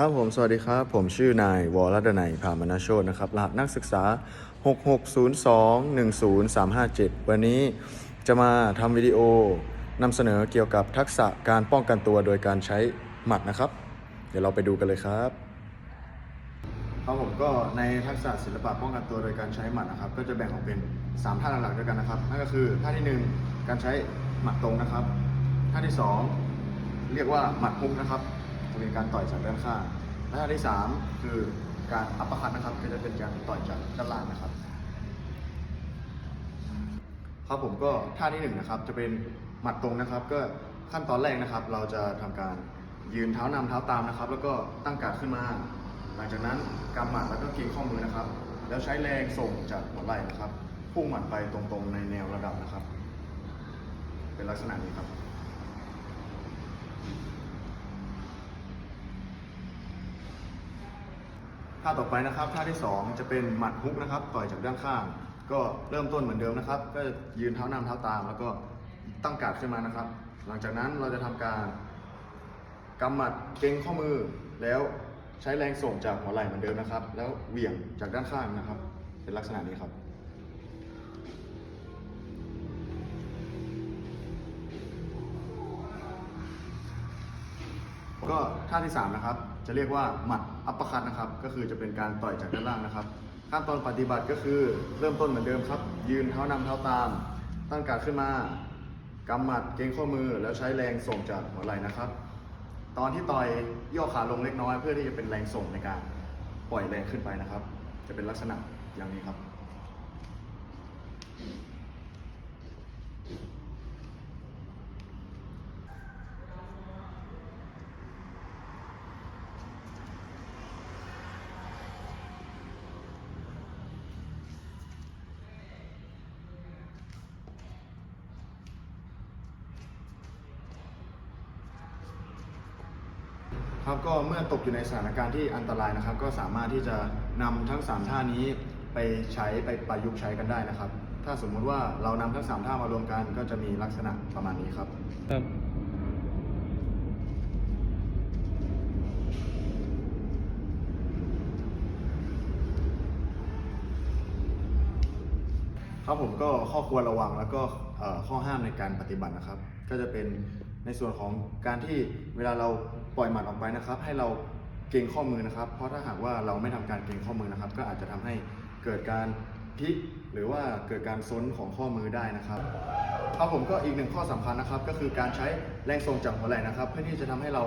ครับผม สวัสดีครับ ผมชื่อนายวรดนัยพามนาโชตนะครับ รหัสนักศึกษา 660210357 วันนี้จะมาทำวิดีโอนำเสนอเกี่ยวกับทักษะการป้องกันตัวโดยการใช้หมัดนะครับ เดี๋ยวเราไปดูกันเลยครับ ครับผมก็ในทักษะศิลปะป้องกันตัวโดยการใช้หมัดนะครับ ก็จะแบ่งออกเป็น 3 ท่าหลักๆด้วยกันนะครับ นั่นก็คือท่าที่ 1 การใช้หมัดตรงนะครับ ท่าที่ 2 เรียกว่าหมัดฮุกนะครับ จะเป็นการต่อยจากด้านข้างและท่าที่3คือการอัปปร์คัตนะครับก็จะเป็นการต่อยจากด้านล่างนะครับ ครับผมก็ท่าที่หนึ่งนะครับ จะเป็นหมัดตรงนะครับ ก็ขั้นตอนแรกนะครับ เราจะทำการยืนเท้านำเท้าตามนะครับ แล้วก็ตั้งการดขึ้นมา หลังจากนั้นกำหมัดแล้วก็เกรงข้อมือนะครับ แล้วใช้แรงส่งจากหัวไหล่นะครับพุ่งหมัดไปตรงๆในแนวระดับนะครับ เป็นลักษณะนี้ครับ ท่าต่อไปนะครับท่าที่ 2 จะเป็นหมัดฮุกนะครับต่อยจากด้านข้าง ก็เริ่มต้นเหมือนเดิมนะครับ ก็ยืนเท้านำเท้าตาม แล้วก็ตั้งกาดขึ้นมานะครับ หลังจากนั้นเราจะทำการกำหมัดเก่งข้อมือ แล้วใช้แรงส่งจากหัวไหล่เหมือนเดิมนะครับ แล้วเหวี่ยงจากด้านข้างนะครับ เป็นลักษณะนี้ครับ ก็ท่าที่3นะครับจะเรียกว่าหมัดอัปเปอร์คัตนะครับ ก็คือจะเป็นการต่อยจากด้านล่างนะครับ ขั้นตอนปฏิบัติก็คือเริ่มต้นเหมือนเดิมครับ ยืนเท้านำเท้าตาม ตั้งการดขึ้นมากำหมัดเกรงข้อมือแล้วใช้แรงส่งจากหัวไหล่นะครับ ตอนที่ต่อยย่อขาลงเล็กน้อย เพื่อที่จะเป็นแรงส่งในการปล่อยแรงขึ้นไปนะครับ จะเป็นลักษณะอย่างนี้ครับ ครับก็เมื่อตกอยู่ในสถานการณ์ที่อันตรายนะครับ ก็สามารถที่จะนำทั้ง 3 ท่านี้ไปใช้ไปประยุกต์ใช้กันได้นะครับ ถ้าสมมุติว่าเรานำทั้ง 3 ท่ามารวมกันก็จะมีลักษณะประมาณนี้ครับครับครับผมก็ข้อควรระวังแล้วก็เอ่อข้อห้ามในการปฏิบัตินะครับ ก็จะเป็น ในส่วนของการที่เวลาเราปล่อยหมัดออกไปนะครับ ให้เราเกรงข้อมือนะครับ เพราะถ้าหากว่าเราไม่ทำการเกรงข้อมือนะครับ ก็อาจจะทำให้เกิดการพลิกหรือว่าเกิดการซ้นของข้อมือได้นะครับครับผมก็อีกหนึ่งข้อสำคัญนะครับ ก็คือการใช้แรงส่งจากหัวไหล่นะครับ เพื่อที่จะทำให้เรา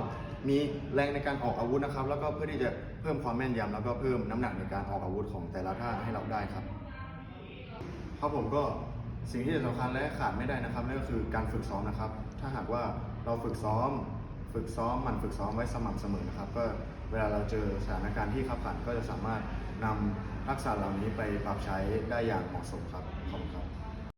มีแรงในการออกอาวุธนะครับ แล้วก็เพื่อที่จะเพิ่มความแม่นยำแล้วก็เพิ่มน้ำหนักในการออกอาวุธของแต่ละท่าให้เราได้ครับครับผมก็ สิ่งที่สำคัญและขาดไม่ได้นะครับนั่นก็คือการฝึกซ้อมนะครับ ถ้าหากว่าเราฝึกซ้อม ฝึกซ้อมหมันฝึกซ้อมไว้สม่ำเสมอนะครับ ก็เวลาเราเจอสถานการณ์ที่ขับขันก็จะสามารถนำทักษะเหล่านี้ไปปรับใช้ได้อย่างเหมาะสมครับขอบคุณครับ